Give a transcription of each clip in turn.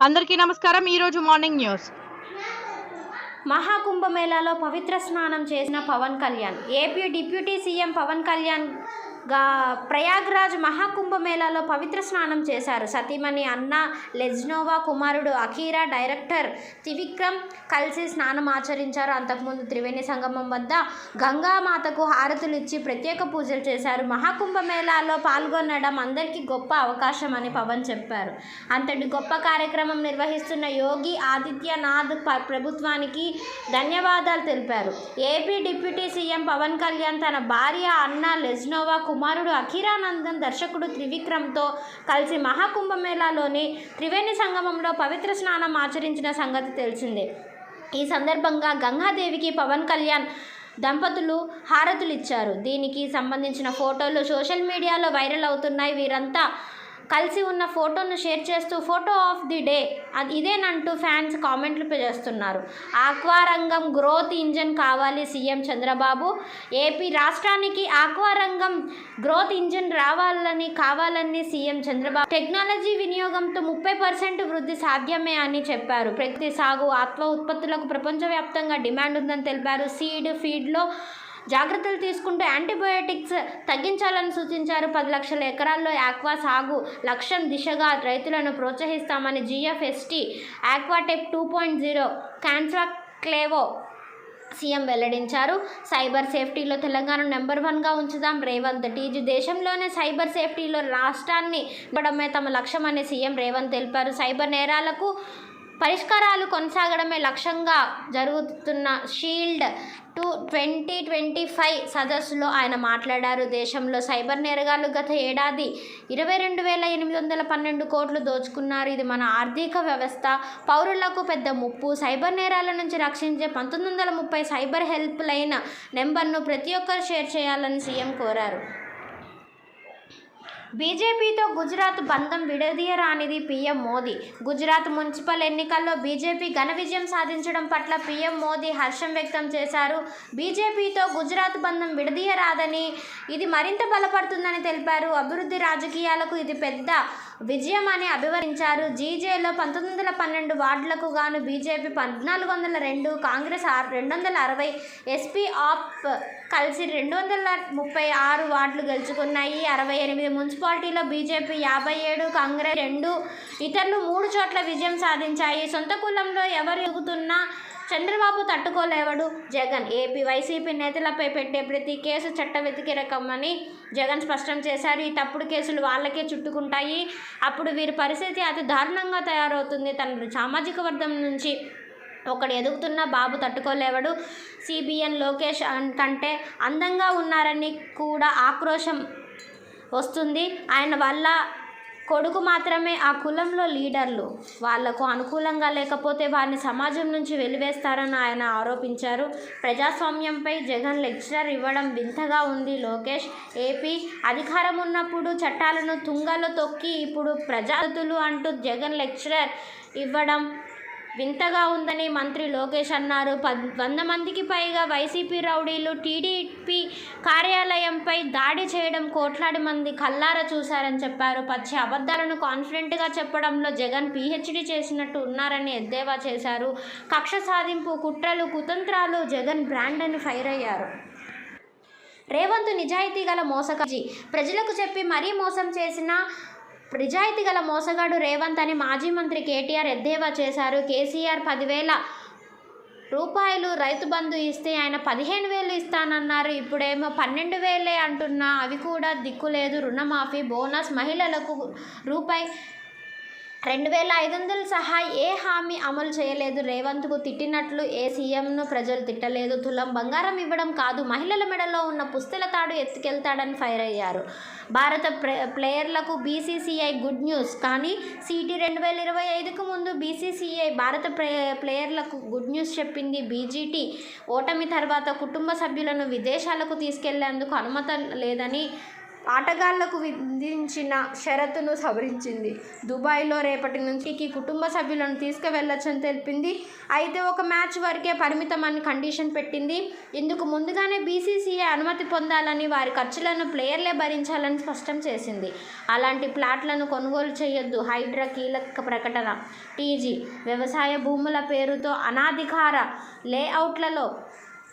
అందరికీ నమస్కారం. ఈరోజు మార్నింగ్ న్యూస్. మహాకుంభమేళాలో పవిత్ర స్నానం చేసిన Pawan Kalyan. AP deputy CM Pawan Kalyan గా ప్రయాగ్రాజ్ మహాకుంభమేళాలో పవిత్ర స్నానం చేశారు. సతీమణి అన్న లెజ్నోవా కుమారుడు అఖీరా డైరెక్టర్ త్రివిక్రమ్ కలిసి స్నానం ఆచరించారు. అంతకుముందు త్రివేణి సంగమం వద్ద గంగామాతకు హారతులు ఇచ్చి ప్రత్యేక పూజలు చేశారు. మహాకుంభమేళాలో పాల్గొనడం అందరికీ గొప్ప అవకాశం అని పవన్ చెప్పారు. అంతటి గొప్ప కార్యక్రమం నిర్వహిస్తున్న యోగి ఆదిత్యనాథ్ ప్రభుత్వానికి ధన్యవాదాలు తెలిపారు. AP deputy CM Pawan Kalyan తన భార్య అన్న లెజ్నోవా కుమారుడు అఖీరానందన్ దర్శకుడు త్రివిక్రమ్తో కలిసి మహాకుంభమేళాలోని త్రివేణి సంగమంలో పవిత్ర స్నానం ఆచరించిన సంగతి తెలిసిందే. ఈ సందర్భంగా గంగాదేవికి పవన్ కళ్యాణ్ దంపతులు హారతులు ఇచ్చారు. దీనికి సంబంధించిన ఫోటోలు సోషల్ మీడియాలో వైరల్ అవుతున్నాయి. వీరంతా కలిసి ఉన్న ఫోటోను షేర్ చేస్తూ ఫోటో ఆఫ్ ది డే అది ఇదేనంటూ ఫ్యాన్స్ కామెంట్లు చేస్తున్నారు. ఆక్వా రంగం గ్రోత్ ఇంజన్ కావాలి సీఎం చంద్రబాబు. ఏపీ రాష్ట్రానికి ఆక్వా రంగం గ్రోత్ ఇంజన్ రావాలని కావాలని సీఎం చంద్రబాబు. టెక్నాలజీ వినియోగంతో ముప్పై పర్సెంట్ వృద్ధి సాధ్యమే అని చెప్పారు. ప్రకృతి సాగు ఆత్మ ఉత్పత్తులకు ప్రపంచవ్యాప్తంగా డిమాండ్ ఉందని తెలిపారు. సీడ్ ఫీడ్లో జాగ్రత్తలు తీసుకుంటూ యాంటీబయోటిక్స్ తగ్గించాలని సూచించారు. పది లక్షల ఎకరాల్లో ఆక్వా సాగు లక్ష్యం దిశగా రైతులను ప్రోత్సహిస్తామని GFST aquatech two point zero క్యాన్సా క్లేవో సీఎం వెల్లడించారు. సైబర్ సేఫ్టీలో తెలంగాణ నెంబర్ వన్గా ఉంచుదాం. రేవంత్ టీజీ దేశంలోనే సైబర్ సేఫ్టీలో రాష్ట్రాన్ని ఇవ్వడమే తమ లక్ష్యమని సీఎం రేవంత్ తెలిపారు. సైబర్ నేరాలకు పరిష్కారాలు కొనసాగడమే లక్ష్యంగా జరుగుతున్న shield two twenty twenty five సదస్సులో ఆయన మాట్లాడారు. దేశంలో సైబర్ నేరగాళ్ళు గత ఏడాది ఇరవై రెండు వేల ఎనిమిది వందల పన్నెండు కోట్లు దోచుకున్నారు. ఇది మన ఆర్థిక వ్యవస్థ. పౌరులకు పెద్ద ముప్పు. సైబర్ నేరాల నుంచి రక్షించే పంతొమ్మిది వందల ముప్పై సైబర్ హెల్ప్ లైన్ నెంబర్ను ప్రతి ఒక్కరు షేర్ చేయాలని సీఎం కోరారు. బీజేపీతో గుజరాత్ బంధం విడదీయరానిది పీఎం మోదీ. గుజరాత్ మున్సిపల్ ఎన్నికల్లో బీజేపీ ఘన విజయం సాధించడం పట్ల పీఎం మోదీ హర్షం వ్యక్తం చేశారు. బీజేపీతో గుజరాత్ బంధం విడదీయరాదని ఇది మరింత బలపడుతుందని తెలిపారు. అభివృద్ధి రాజకీయాలకు ఇది పెద్ద విజయం అని అభివర్ణించారు. జీజేలో పంతొమ్మిది వందల పన్నెండు వార్డులకు గాను బీజేపీ పద్నాలుగు వందల రెండు కాంగ్రెస్ రెండు వందల అరవై ఎస్పీ ఆప్ కలిసి రెండు వందల ముప్పై ఆరు వార్డులు గెలుచుకున్నాయి. అరవై ఎనిమిది మున్సిపాలిటీలో బీజేపీ యాభై ఏడు కాంగ్రెస్ రెండు. ఇతరులు మూడు చోట్ల విజయం సాధించాయి. సొంత కులంలో ఎవరు ఎగుతున్నా చంద్రబాబు తట్టుకోలేవడు. జగన్ ఏపీ వైసీపీ నేతలపై పెట్టే ప్రతి కేసు చట్ట వ్యతిరేకమని జగన్ స్పష్టం చేశారు. ఈ తప్పుడు కేసులు వాళ్ళకే చుట్టుకుంటాయి. అప్పుడు వీరి పరిస్థితి అతి దారుణంగా తయారవుతుంది. తన సామాజిక వర్గం నుంచి ఒకడు ఎదుగుతున్న బాబు తట్టుకోలేవడు. సిబిఎన్ లోకేష్ అన్- కంటే అందంగా ఉన్నారని కూడా ఆక్రోశం వస్తుంది. ఆయన వల్ల కొడుకు మాత్రమే ఆ కులంలో లీడర్లు. వాళ్ళకు అనుకూలంగా లేకపోతే వారిని సమాజం నుంచి వెలివేస్తారని ఆయన ఆరోపించారు. ప్రజాస్వామ్యంపై జగన్ లెక్చరర్ ఇవ్వడం వింతగా ఉంది లోకేష్. ఏపీ అధికారం ఉన్నప్పుడు చట్టాలను తుంగలో తొక్కి ఇప్పుడు ప్రజాతులు అంటూ జగన్ లెక్చరర్ ఇవ్వడం వింతగా ఉందని మంత్రి లోకేష్ అన్నారు. పద్ వంద మందికి పైగా వైసీపీ రౌడీలు టీడీపీ కార్యాలయంపై దాడి చేయడం కోట్లాది మంది కల్లార చూశారని చెప్పారు. పచ్చి అబద్ధాలను కాన్ఫిడెంట్గా చెప్పడంలో జగన్ పీహెచ్డీ చేసినట్టు ఉన్నారని ఎద్దేవా చేశారు. కక్ష సాధింపు కుట్రలు కుతంత్రాలు జగన్ బ్రాండ్ అని ఫైర్ అయ్యారు. రేవంత్ నిజాయితీ గల మోసకజీ ప్రజలకు చెప్పి మరీ మోసం చేసిన నిజాయితీ గల మోసగాడు రేవంత్ అని మాజీ మంత్రి కేటీఆర్ ఎద్దేవా చేశారు. కేసీఆర్ పదివేల రూపాయలు రైతు బంధు ఇస్తే ఆయన పదిహేను వేలు ఇస్తానన్నారు. ఇప్పుడేమో పన్నెండు వేలే అంటున్నా. అవి కూడా దిక్కులేదు రుణమాఫీ బోనస్ మహిళలకు రూపాయి రెండు వేల ఐదు వందలు సహా ఏ హామీ అమలు చేయలేదు. రేవంత్కు తిట్టినట్లు ఏ సీఎంను ప్రజలు తిట్టలేదు. తులం బంగారం ఇవ్వడం కాదు మహిళల మెడలో ఉన్న పుస్తల తాడు ఎత్తుకెళ్తాడని ఫైర్ అయ్యారు. భారత ప్లేయర్లకు బీసీసీఐ గుడ్ న్యూస్. కానీ సిటీ రెండు వేల ఇరవై ఐదుకు ముందు బీసీసీఐ భారత ప్లేయర్లకు గుడ్ న్యూస్ చెప్పింది బీజీటీ. ఓటమి తర్వాత కుటుంబ సభ్యులను విదేశాలకు తీసుకెళ్ళేందుకు అనుమతి లేదని ఆటగాళ్ళకు విధించిన షరతును సవరించింది. దుబాయ్లో రేపటి నుంచి కుటుంబ సభ్యులను తీసుకువెళ్ళొచ్చని తెలిపింది. అయితే ఒక మ్యాచ్ వరకే పరిమితమని కండిషన్ పెట్టింది. ఇందుకు ముందుగానే బీసీసీఐ అనుమతి పొందాలని వారి ఖర్చులను ప్లేయర్లే భరించాలని స్పష్టం చేసింది. అలాంటి ప్లాట్లను కొనుగోలు చేయొద్దు. హైడ్రా కీలక ప్రకటన. టీజీ వ్యవసాయ భూముల పేరుతో అనాధికార లేఅవుట్లలో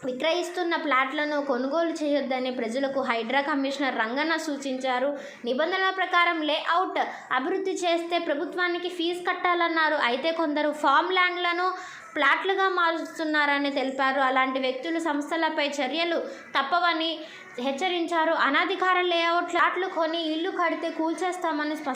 విక్రయిస్తున్న ప్లాట్లను కొనుగోలు చేయొద్దని ప్రజలకు హైడ్రా కమిషనర్ రంగన్న సూచించారు. నిబంధనల ప్రకారం లేఅవుట్ అభివృద్ధి చేస్తే ప్రభుత్వానికి ఫీజు కట్టాలన్నారు. అయితే కొందరు ఫామ్ ల్యాండ్లను ప్లాట్లుగా మారుస్తున్నారని తెలిపారు. అలాంటి వ్యక్తులు సంస్థలపై చర్యలు తప్పవని హెచ్చరించారు. అనధికార లేఅవుట్ ప్లాట్లు కొని ఇల్లు కడితే కూల్చేస్తామని స్పష్టం